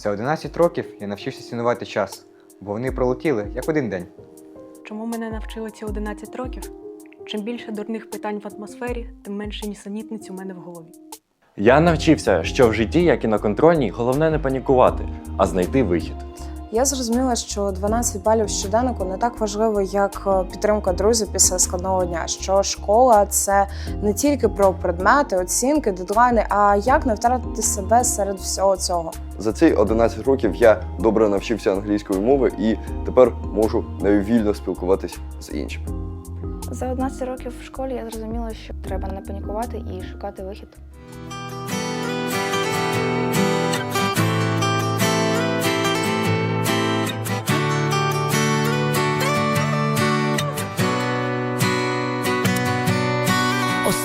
За 11 років я навчився цінувати час, бо вони пролетіли як один день. Чому мене навчили ці 11 років? Чим більше дурних питань в атмосфері, тим менше нісенітниць у мене в голові. Я навчився, що в житті, як і на контрольній, головне не панікувати, а знайти вихід. Я зрозуміла, що 12 балів щоденнику не так важливо, як е, підтримка друзів після складного дня. Що школа це не тільки про предмети, оцінки, дедлайни, а як не втратити себе серед всього цього. За ці 11 років я добре навчився англійської мови і тепер можу вільно спілкуватись з іншими. За 11 років в школі я зрозуміла, що треба не панікувати і шукати вихід.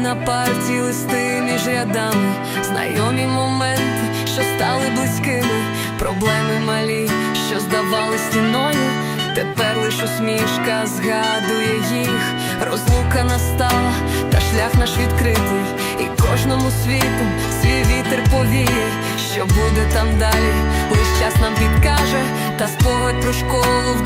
На парті, листи між рядами, знайомі моменти, що стали близькими, проблеми малі, що здавали стіною. Тепер лиш усмішка згадує їх, розлука настала, та шлях наш відкритий, і кожному світу свій вітер повіє, що буде там далі, лиш час нам підкаже, та спогад про школу